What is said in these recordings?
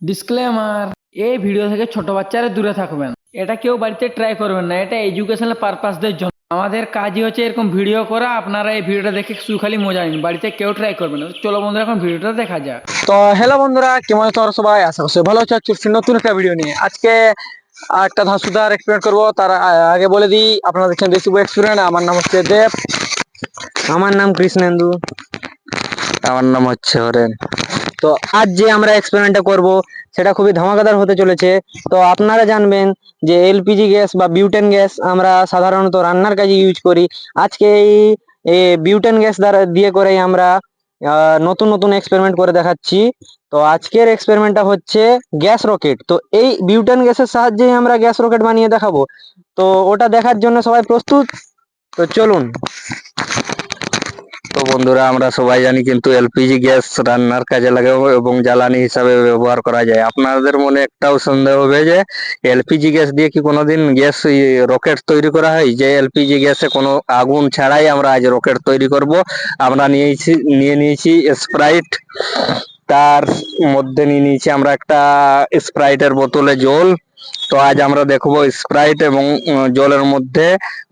Disclaimer এই video থেকে ছোট বাচ্চারা দূরে থাকবেন। এটা কেউ বাড়িতে ট্রাই করবেন না এটা এডুকেশনাল পারপাসদের জন্য। আমাদের কাজই হচ্ছে এরকম ভিডিও করা আপনারা এই ভিডিওটা দেখে শুধু খালি মজা নিন বাড়িতে কেউ ট্রাই করবেন না। চলো বন্ধুরা এখন ভিডিওটা দেখা যাক। তো হ্যালো বন্ধুরা কেমন আছো তোমরা সবাই? আশা করছি ভালো আছো চলছি নতুন একটা ভিডিও নিয়ে। আজকে একটা ধাসুদার এক্সপেরিমেন্ট করব তার আগে বলে দিই আপনারা দেখছেন রেসিপি এক্সপেরিমেন্ট আমার নাম হচ্ছে দেব। আমার নাম কৃষ্ণেন্দু। আমার নাম হচ্ছে হরেন। তো আজ যে আমরা এক্সপেরিমেন্টটা করব, সেটা খুবই ধামাকাদার হতে চলেছে। তো আপনারা জানবেন যে এলপিজি গ্যাস বা বিউটেন গ্যাস আমরা সাধারণত রান্নার কাজে ইউজ করি। আজকে এই বিউটেন গ্যাস দ্বারা, দিয়ে করেই আমরা নতুন নতুন এক্সপেরিমেন্ট করে দেখাচ্ছি। তো আজকের এক্সপেরিমেন্টটা হচ্ছে গ্যাস রকেট তো এই বিউটেন গ্যাসের সাহায্যেই আমরা গ্যাস রকেট বানিয়ে দেখাবো। তো ওটা দেখার জন্য সবাই প্রস্তুত? তো চলুন। তো বন্ধুরা, আমরা সবাই জানি কিন্তু এলপিজি গ্যাস রান্নার কাজে লাগে এবং জ্বালানি হিসাবে ব্যবহার করা যায়। আপনাদের মনে একটাও সন্দেহ হবে যে, এলপিজি গ্যাস দিয়ে কি কোনোদিন গ্যাস রকেট তৈরি করা হয়? যে এলপিজি গ্যাসে কোনো আগুন ছাড়াই আমরা আজ রকেট তৈরি করব। আমরা নিয়েছি, নিয়ে নিয়েছি স্প্রাইট। তার মধ্যে নিয়ে নিয়েছি আমরা একটা স্প্রাইটের বোতলে জল। তো আজ আমরা দেখব স্প্রাইট এবং জলের মধ্যে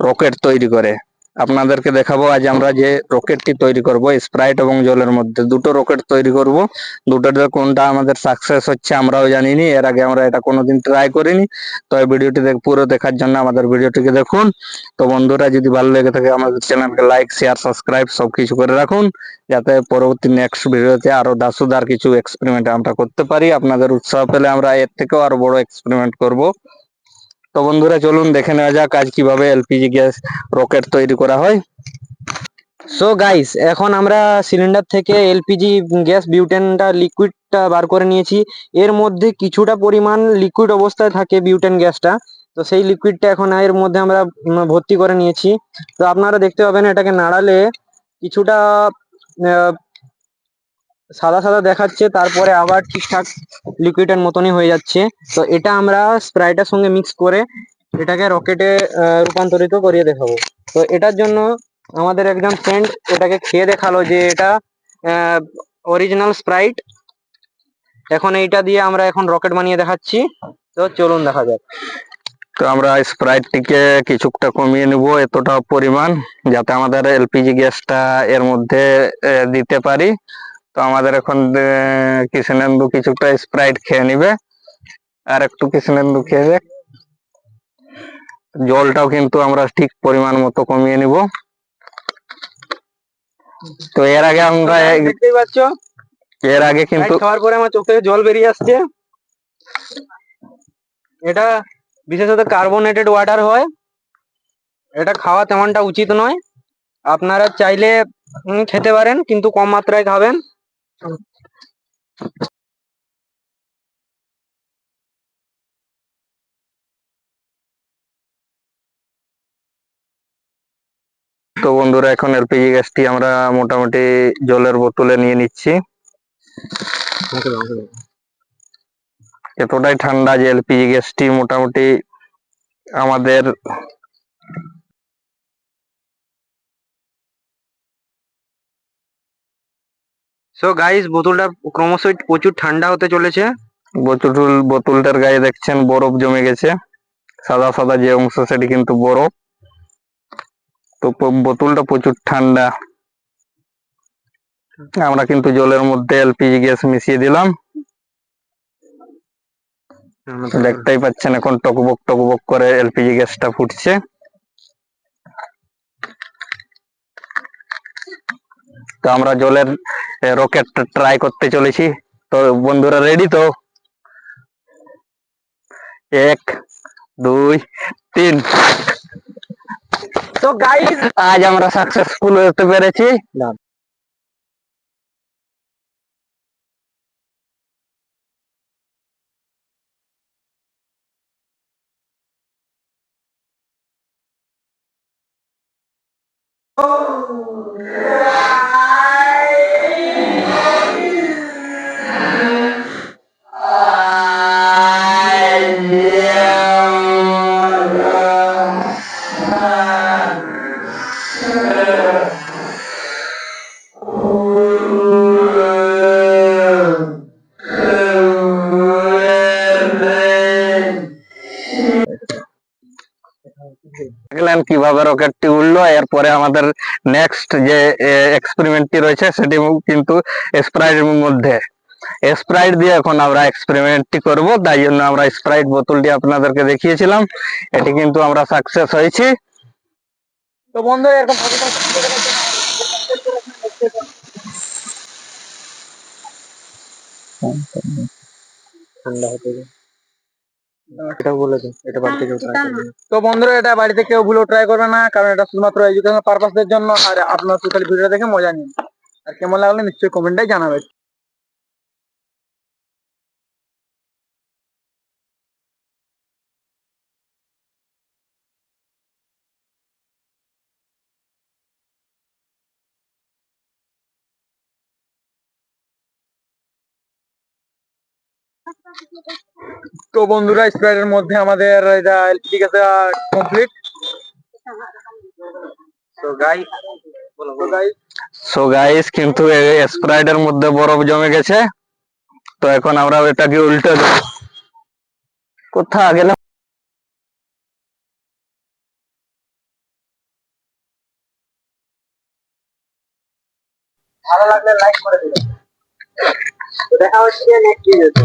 রকেট তৈরি করে। আপনাদেরকে দেখাবো, আজ আমরা যে রকেটটি তৈরি করব, স্প্রাইট এবং জলের মধ্যে, দুটো রকেট তৈরি করব। দুটোর কোনটা আমাদের সাকসেস হচ্ছে আমরাও জানিনি, এর আগে আমরা এটা কোনোদিন ট্রাই করিনি, তো এই ভিডিওটি পুরো দেখার জন্য আমাদের ভিডিওটিকে দেখুন। তো বন্ধুরা, যদি ভালো লেগে থাকে আমাদের চ্যানেলকে লাইক শেয়ার সাবস্ক্রাইব সবকিছু করে রাখুন, যাতে পরবর্তী নেক্সট ভিডিওতে আরও দাসুদার কিছু এক্সপেরিমেন্ট আমরা করতে পারি। আপনাদের উৎসাহ পেলে আমরা এর থেকেও আরও বড় এক্সপেরিমেন্ট করব। তো বন্ধুরা, চলুন দেখে নেওয়া যাক আজ কীভাবে এলপিজি গ্যাস রকেট তৈরি করা হয়। সো গাইস এখন আমরা সিলিন্ডার থেকে এলপিজি গ্যাস বিউটেনটা লিকুইডটা বার করে নিয়েছি। এর মধ্যে কিছুটা পরিমাণ লিকুইড অবস্থায় থাকে বিউটেন গ্যাসটা। তো সেই লিকুইডটা এখন এর মধ্যে আমরা ভর্তি করে নিয়েছি। তো আপনারা দেখতে পাবেন এটাকে নাড়ালে কিছুটা সাদা সাদা দেখাচ্ছে, তারপরে আবার ঠিকঠাক লিকুইডের মতনই হয়ে যাচ্ছে। তো এটা আমরা স্প্রাইটের সঙ্গে মিক্স করে এটাকে রকেটে রূপান্তরিত করিয়ে দেখাবো। তো এটার জন্য আমাদের একজন ফ্রেন্ড এটাকে খেয়ে দেখাল যে এটা অরিজিনাল স্প্রাইট এখন এইটা দিয়ে আমরা এখন রকেট বানিয়ে দেখাচ্ছি। তো চলুন দেখা যাক। তো আমরা স্প্রাইটটিকে কিছুটা কমিয়ে নিব এতটা পরিমাণ, যাতে আমাদের এলপিজি গ্যাসটা এর মধ্যে দিতে পারি। তো আমাদের এখন কৃষ্ণেন্দু কিছুটা স্প্রাইট খেয়ে নিবে। আর একটু কৃষ্ণেন্দু খেয়ে দেখ জলটাও কিন্তু আমরা ঠিক পরিমাণ মতো কমিয়ে নিব। তো এর আগে আমরা দেখতেই পাচ্ছ? এর আগে কিন্তু খাওয়ার পরে আমার চোখ থেকে জল বেরিয়ে আসছে। এটা বিশেষত কার্বোনেটেড ওয়াটার হয়। এটা খাওয়া তেমনটা উচিত নয়। আপনারা চাইলে খেতে পারেন কিন্তু কম মাত্রায় খাবেন। তো বন্ধুরা এখন এলপিজি গ্যাসটি আমরা মোটামুটি জলের বোতলে নিয়ে নিচ্ছি। এতটাই ঠান্ডা যে এলপিজি গ্যাসটি মোটামুটি আমাদের সো গাইস বোতলটা ক্রমশই প্রচুর ঠান্ডা হতে চলেছে। বোতল বোতলটার গায়ে দেখছেন বরফ জমে গেছে। সাদা সাদা যে অংশ সেটি কিন্তু বরফ। তো বোতলটা প্রচুর ঠান্ডা। আমরা কিন্তু জলের মধ্যে এলপিজি গ্যাস মিশিয়ে দিলাম। দেখতেই পাচ্ছেন এখন টকবক টকবক করে এলপিজি গ্যাসটা ফুটছে। তো আমরা জলের রকেট ট্রাই করতে চলেছি। তো বন্ধুরা রেডি তো? এক দুই তিন। তো গাইজ আজ আমরা সাকসেসফুল হতে পেরেছি। Oh, কীভাবে রকেটটি উড়লো, এরপরে আমাদের নেক্সট যে এক্সপেরিমেন্টটি রয়েছে, সেটি কিন্তু স্প্রাইট মধ্যে। স্প্রাইট দিয়ে এখন আমরা এক্সপেরিমেন্টটি করব, তাই জন্য আমরা স্প্রাইট বোতলটি আপনাদেরকে দেখিয়েছিলাম। এটি কিন্তু আমরা সাকসেস হয়েছি। তো বন্ধু এরকম ঠান্ডা হতে এটা বলে দে এটা বাড়িতে কেউ ট্রাই করবে তো বন্ধুরা এটা বাড়িতে কেউ ভুলেও ট্রাই করবে না কারণ এটা শুধুমাত্র এডুকেশনাল পারপাসের জন্য আর আপনার সোশ্যাল ভিডিও দেখে মজা নিন। আর কেমন লাগলে নিশ্চয়ই কমেন্টে জানাবেন। তো বন্ধুরা স্প্রাইটের মধ্যে আমাদের এটা এলপিডি গ্যাস কমপ্লিট তো গাই সো গাইস কিন্তু স্প্রাইটের মধ্যে বরফ জমে গেছে। তো এখন আমরা এটাকে উল্টে দেব। কোথা গেল ভালো লাগলে লাইক করে দিবেন। দেখা হচ্ছে নেক্সট ভিডিওতে